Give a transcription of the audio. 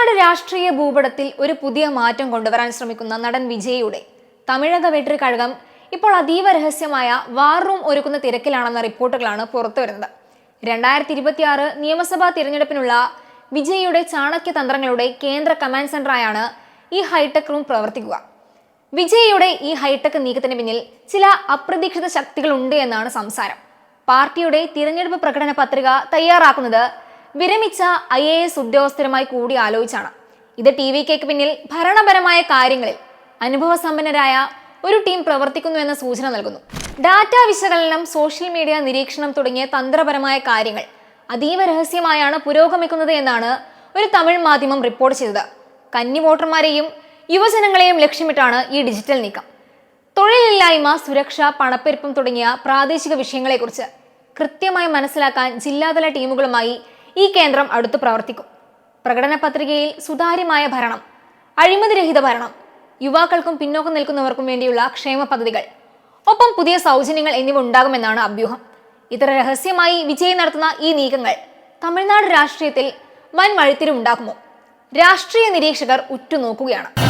തമിഴ്നാട് രാഷ്ട്രീയ ഭൂപടത്തിൽ ഒരു പുതിയ മാറ്റം കൊണ്ടുവരാൻ ശ്രമിക്കുന്ന നടൻ വിജയിയുടെ തമിഴക വെട്രി കഴകം ഇപ്പോൾ അതീവ രഹസ്യമായ വാർ റൂം ഒരുക്കുന്ന തിരക്കിലാണെന്ന റിപ്പോർട്ടുകളാണ് പുറത്തുവരുന്നത് രണ്ടായിരത്തി ഇരുപത്തിയാറ് നിയമസഭാ തിരഞ്ഞെടുപ്പിനുള്ള വിജയിയുടെ ചാണക്യ തന്ത്രങ്ങളുടെ കേന്ദ്ര കമാൻഡ് സെന്ററായാണ് ഈ ഹൈടെക് റൂം പ്രവർത്തിക്കുക. വിജയിയുടെ ഈ ഹൈടെക് നീക്കത്തിന് പിന്നിൽ ചില അപ്രതീക്ഷിത ശക്തികളുണ്ട് എന്നാണ് സംസാരം. പാർട്ടിയുടെ തിരഞ്ഞെടുപ്പ് പ്രകടന പത്രിക തയ്യാറാക്കുന്നത് വിരമിച്ച ഐ എ എസ് ഉദ്യോഗസ്ഥരുമായി കൂടി ആലോചിച്ചാണ്. ഇത് ടി വി കെക്ക് പിന്നിൽ ഭരണപരമായ കാര്യങ്ങളിൽ അനുഭവസമ്പന്നരായ ഒരു ടീം പ്രവർത്തിക്കുന്നു എന്ന സൂചന നൽകുന്നു. ഡാറ്റ വിശകലനം സോഷ്യൽ മീഡിയ നിരീക്ഷണം തുടങ്ങിയ തന്ത്രപരമായ കാര്യങ്ങൾ അതീവ രഹസ്യമായാണ് പുരോഗമിക്കുന്നത് എന്നാണ് ഒരു തമിഴ് മാധ്യമം റിപ്പോർട്ട് ചെയ്തത്. കന്നി വോട്ടർമാരെയും യുവജനങ്ങളെയും ലക്ഷ്യമിട്ടാണ് ഈ ഡിജിറ്റൽ നീക്കം. തൊഴിലില്ലായ്മ സുരക്ഷ പണപ്പെരുപ്പം തുടങ്ങിയ പ്രാദേശിക വിഷയങ്ങളെക്കുറിച്ച് കൃത്യമായി മനസ്സിലാക്കാൻ ജില്ലാതല ടീമുകളുമായി ഈ കേന്ദ്രം അടുത്ത് പ്രവർത്തിക്കും. പ്രകടന പത്രികയിൽ സുതാര്യമായ ഭരണം അഴിമതിരഹിത ഭരണം യുവാക്കൾക്കും പിന്നോക്കം നിൽക്കുന്നവർക്കും വേണ്ടിയുള്ള ക്ഷേമ പദ്ധതികൾ ഒപ്പം പുതിയ സൗജന്യങ്ങൾ എന്നിവ ഉണ്ടാകുമെന്നാണ് അഭ്യൂഹം. ഇത്ര രഹസ്യമായി വിജയം നടത്തുന്ന ഈ നീക്കങ്ങൾ തമിഴ്നാട് രാഷ്ട്രീയത്തിൽ വൻ വഴിത്തിരിവുണ്ടാക്കുമോ രാഷ്ട്രീയ നിരീക്ഷകർ ഉറ്റുനോക്കുകയാണ്.